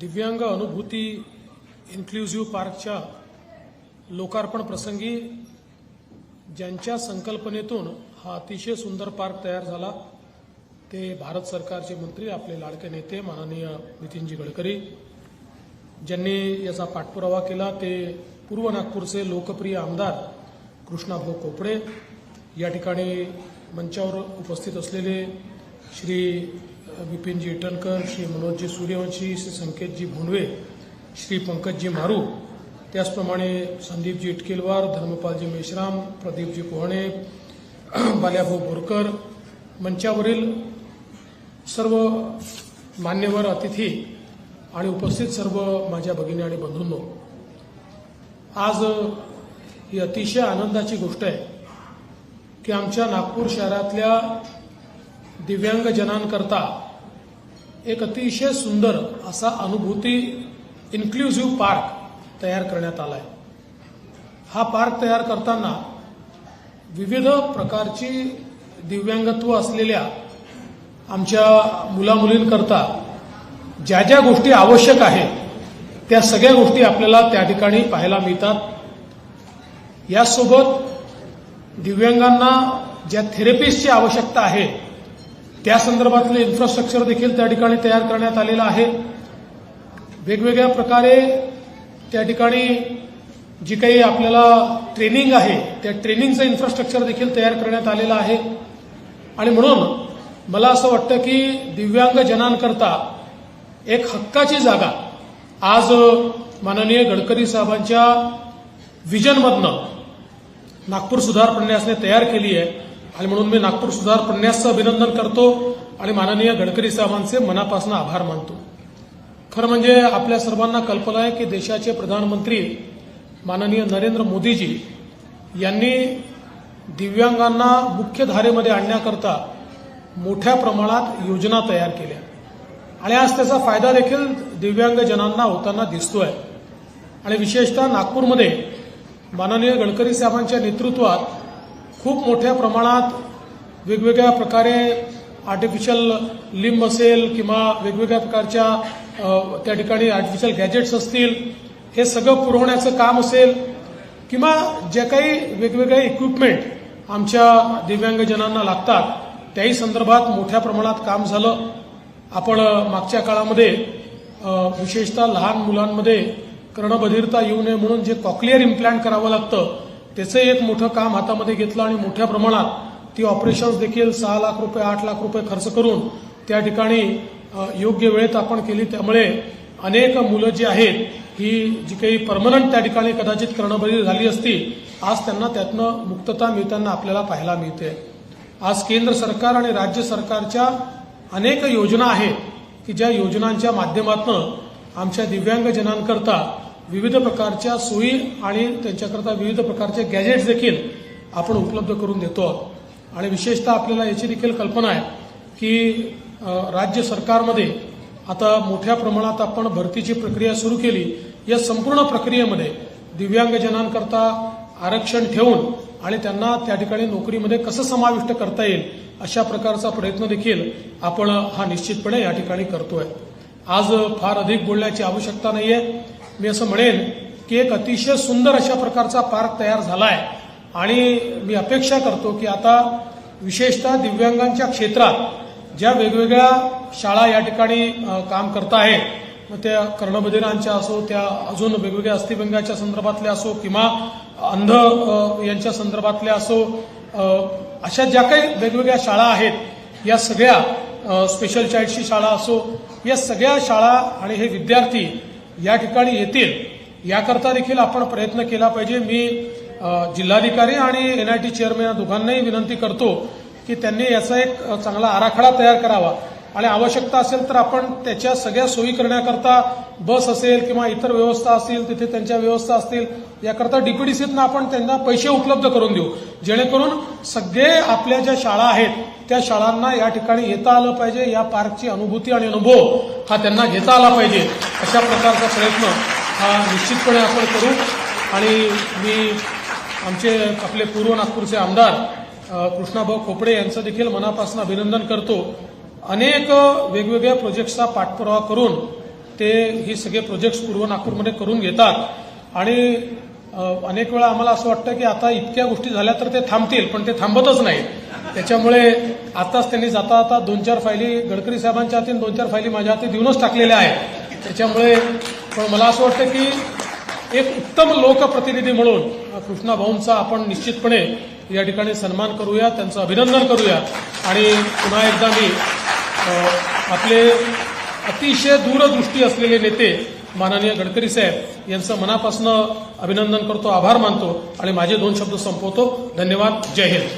दिव्यांग अनुभूती इन्क्लुझिव्ह पार्कच्या लोकार्पण प्रसंगी ज्यांच्या संकल्पनेतून हा अतिशय सुंदर पार्क तयार झाला ते भारत सरकारचे मंत्री आपले लाडके नेते माननीय नितीनजी गडकरी ज्यांनी याचा पाठपुरावा केला. ते पूर्व नागपूरचे लोकप्रिय आमदार कृष्णाभाऊ कोपडे या ठिकाणी मंचावर उपस्थित असलेले श्री विपिनजी इटनकर श्री मनोजजी सूर्यवंशी श्री संकेतजी भोंडवे श्री पंकजजी मारू त्याचप्रमाणे संदीपजी इटकेलवार धर्मपालजी मेश्राम प्रदीपजी पोहणे बाल्याभाऊ बोरकर मंचावरील सर्व मान्यवर अतिथी आणि उपस्थित सर्व माझ्या भगिनी आणि बंधूंनो आज ही अतिशय आनंदाची गोष्ट आहे की आमच्या नागपूर शहरातल्या दिव्यांगजनांकरता एक अतिशय सुंदर असा अनुभूती इन्क्लुझिव्ह पार्क तयार करण्यात आला आहे हा पार्क तयार करताना विविध प्रकारची दिव्यांगत्व असलेल्या आमच्या मुलामुलींकरता ज्या ज्या गोष्टी आवश्यक आहेत त्या सगळ्या गोष्टी आपल्याला त्या ठिकाणी पाहायला मिळतात. यासोबत दिव्यांगांना ज्या थेरपिस्टची आवश्यकता आहे त्या संदर्भातलं इन्फ्रास्ट्रक्चर देखील त्या ठिकाणी तयार करण्यात आलेलं आहे. वेगवेगळ्या प्रकारे त्या ठिकाणी जी काही आपल्याला ट्रेनिंग आहे त्या ट्रेनिंगचं इन्फ्रास्ट्रक्चर देखील तयार करण्यात आलेलं आहे. आणि म्हणून मला असं वाटतं की दिव्यांग जनांकरता एक हक्काची जागा आज माननीय गडकरी साहेबांच्या विजनमधनं नागपूर सुधार प्रन्यासने तयार केली आहे. आणि म्हणून मी नागपूर सुधार प्रन्यासचं अभिनंदन करतो आणि माननीय गडकरी साहेबांचे मनापासून आभार मानतो. खरं म्हणजे आपल्या सर्वांना कल्पना आहे की देशाचे प्रधानमंत्री माननीय नरेंद्र मोदीजी यांनी दिव्यांगांना मुख्य धारेमध्ये आणण्याकरता मोठ्या प्रमाणात योजना तयार केल्या. आणि आज त्याचा फायदा देखील दिव्यांगजनांना होताना दिसतोय. आणि विशेषतः नागपूरमध्ये माननीय गडकरी साहेबांच्या नेतृत्वात खूप मोठ्या प्रमाणात वेगवेगळ्या प्रकारे आर्टिफिशियल लिंब असेल किंवा वेगवेगळ्या प्रकारच्या त्या ठिकाणी आर्टिफिशियल गॅजेट्स असतील हे सगळं पुरवण्याचं काम असेल किंवा ज्या काही वेगवेगळे इक्विपमेंट आमच्या दिव्यांगजनांना लागतात त्याही संदर्भात मोठ्या प्रमाणात काम झालं. आपण मागच्या काळामध्ये विशेषतः लहान मुलांमध्ये कर्णबधिरता येऊ नये म्हणून जे कॉक्लिअर इम्प्लांट करावं लागतं त्याचं एक मोठं काम हातामध्ये घेतलं आणि मोठ्या प्रमाणात ती ऑपरेशन्स देखील सहा लाख रुपये आठ लाख रुपये खर्च करून त्या ठिकाणी योग्य वेळेत आपण केली. त्यामुळे अनेक मुलं जी आहेत ही जी काही परमनंट त्या ठिकाणी कदाचित कर्णबरी झाली असती आज त्यांना त्यातनं मुक्तता मिळताना आपल्याला पाहायला मिळते. आज केंद्र सरकार आणि राज्य सरकारच्या अनेक योजना आहेत की ज्या योजनांच्या माध्यमातून आमच्या दिव्यांगजनांकरता विविध प्रकारच्या सोयी आणि त्यांच्याकरता विविध प्रकारचे गॅजेट्स देखील आपण उपलब्ध करून देतो. आहोत आणि विशेषतः आपल्याला याची देखील कल्पना आहे की राज्य सरकारमध्ये आता मोठ्या प्रमाणात आपण भरतीची प्रक्रिया सुरू केली. या संपूर्ण प्रक्रियेमध्ये दिव्यांगजनांकरता आरक्षण ठेवून आणि त्यांना त्या ठिकाणी नोकरीमध्ये कसं समाविष्ट करता येईल अशा प्रकारचा प्रयत्न देखील आपण हा निश्चितपणे या ठिकाणी करतोय. आज फार अधिक बोलण्याची आवश्यकता नाहीये. मी असं म्हणेन की एक अतिशय सुंदर अशा प्रकारचा पार्क तयार झालाय. आणि मी अपेक्षा करतो की आता विशेषतः दिव्यांगांच्या क्षेत्रात ज्या वेगवेगळ्या शाळा या ठिकाणी काम करत आहेत मग त्या कर्णबधिरांच्या असो त्या अजून वेगवेगळ्या अस्थिभंगाच्या संदर्भातल्या असो किंवा अंध यांच्या संदर्भातल्या असो अशा ज्या काही वेगवेगळ्या शाळा आहेत या सगळ्या स्पेशल चाइल्डची शाळा असो या सगळ्या शाळा आणि हे विद्यार्थी या ठिकाणी येतील याकरता देखील आपण प्रयत्न केला पाहिजे. मी जिल्हाधिकारी आणि एनआयटी चेअरमॅन या दोघांनाही विनंती करतो की त्यांनी याचा एक चांगला आराखडा तयार करावा. आणि आवश्यकता असेल तर आपण त्याच्या सगळ्या सोयी करण्याकरता बस असेल किंवा इतर व्यवस्था असतील तिथे त्यांच्या व्यवस्था असतील याकरता डीपीडीसीतनं आपण त्यांना पैसे उपलब्ध करून देऊ. जेणेकरून सगळे आपल्या ज्या शाळा आहेत त्या शाळांना या ठिकाणी येता आलं पाहिजे या पार्कची अनुभूती आणि अनुभव हा त्यांना घेता आला पाहिजे. अशा प्रकारचा प्रयत्न हा निश्चितपणे आपण करू. आणि मी आमचे आपले पूर्व नागपूरचे आमदार कृष्णाभाऊ खोपडे यांचं देखील मनापासून अभिनंदन करतो. अनेक वेगवेगळ्या प्रोजेक्ट्सचा पाठपुरावा करून ते ही सगळे प्रोजेक्ट्स पूर्व नागपूरमध्ये करून घेतात. आणि अनेक वेळा आम्हाला असं वाटतं की आता इतक्या गोष्टी झाल्या तर ते थांबतील पण ते थांबतच नाही त्याच्यामुळे आताच त्यांनी जाता जाता दोन चार फायली गडकरी साहेबांच्या हाती दोन चार फायली माझ्या हाती देऊनच टाकलेल्या आहेत. त्याच्यामुळे पण मला असं वाटतं की एक उत्तम लोकप्रतिनिधी म्हणून कृष्णा भाऊंचा आपण निश्चितपणे या ठिकाणी सन्मान करूया त्यांचं अभिनंदन करूया. आणि पुन्हा एकदा मी आपले अतिशय दूरदृष्टी असलेले नेते माननीय गडकरी साहेब यांचं मनापासून अभिनंदन करतो आभार मानतो आणि माझे दोन शब्द संपवतो. धन्यवाद. जय हिंद.